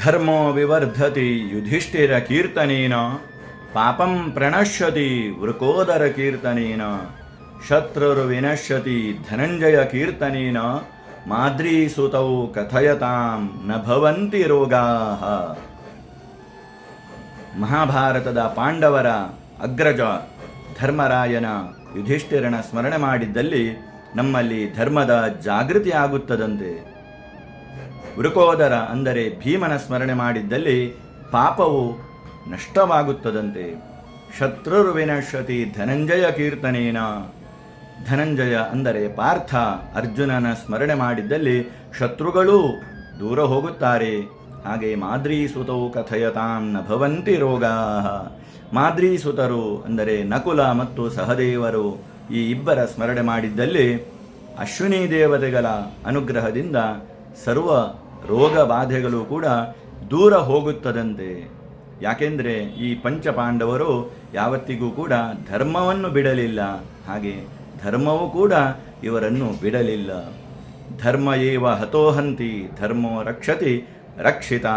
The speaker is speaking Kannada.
ಧರ್ಮೋ ವಿವರ್ಧತಿ ಯುಧಿಷ್ಠಿರ ಕೀರ್ತನೇನ, ಪಾಪಂ ಪ್ರಣಶ್ಯತಿ ವೃಕೋದರ ಕೀರ್ತನೇನ, ಶತ್ರುರು ವಿನಶ್ಯತಿ ಧನಂಜಯ ಕೀರ್ತನೇನ ಮಾದ್ರೀಸುತೌ ಕಥಯತಾಂ ನ ಭವಂತಿ ರೋಗಾಃ ಮಹಾಭಾರತದ ಪಾಂಡವರ ಅಗ್ರಜ ಧರ್ಮರಾಯನ ಯುಧಿಷ್ಠಿರನ ಸ್ಮರಣೆ ಮಾಡಿದ್ದಲ್ಲಿ ನಮ್ಮಲ್ಲಿ ಧರ್ಮದ ಜಾಗೃತಿ ಆಗುತ್ತದಂತೆ ವೃಕೋದರ ಅಂದರೆ ಭೀಮನ ಸ್ಮರಣೆ ಮಾಡಿದ್ದಲ್ಲಿ ಪಾಪವು ನಷ್ಟವಾಗುತ್ತದಂತೆ. ಶತ್ರುರು ವಿನಶ್ಯತಿ ಧನಂಜಯ ಕೀರ್ತನೇನ. ಧನಂಜಯ ಅಂದರೆ ಪಾರ್ಥ ಅರ್ಜುನನ ಸ್ಮರಣೆ ಮಾಡಿದ್ದಲ್ಲಿ ಶತ್ರುಗಳೂ ದೂರ ಹೋಗುತ್ತಾರೆ. ಹಾಗೆ ಮಾದ್ರೀಸುತವು ಕಥಯತಾಂ ನಭವಂತಿ ಭವಂತಿ ರೋಗಾ ಮಾದ್ರೀಸುತರು ಅಂದರೆ ನಕುಲ ಮತ್ತು ಸಹದೇವರು ಈ ಇಬ್ಬರ ಸ್ಮರಣೆ ಮಾಡಿದ್ದಲ್ಲಿ ಅಶ್ವಿನಿ ದೇವತೆಗಳ ಅನುಗ್ರಹದಿಂದ ಸರ್ವ ರೋಗ ಬಾಧೆಗಳು ಕೂಡ ದೂರ ಹೋಗುತ್ತದಂತೆ. ಯಾಕೆಂದರೆ ಈ ಪಂಚಪಾಂಡವರು ಯಾವತ್ತಿಗೂ ಕೂಡ ಧರ್ಮವನ್ನು ಬಿಡಲಿಲ್ಲ. ಹಾಗೆ ಧರ್ಮವೂ ಕೂಡ ಇವರನ್ನು ಬಿಡಲಿಲ್ಲ. ಧರ್ಮ ಏವ ಹತೋಹಂತಿ, ಧರ್ಮೋ ರಕ್ಷತಿ ರಕ್ಷಿತಾ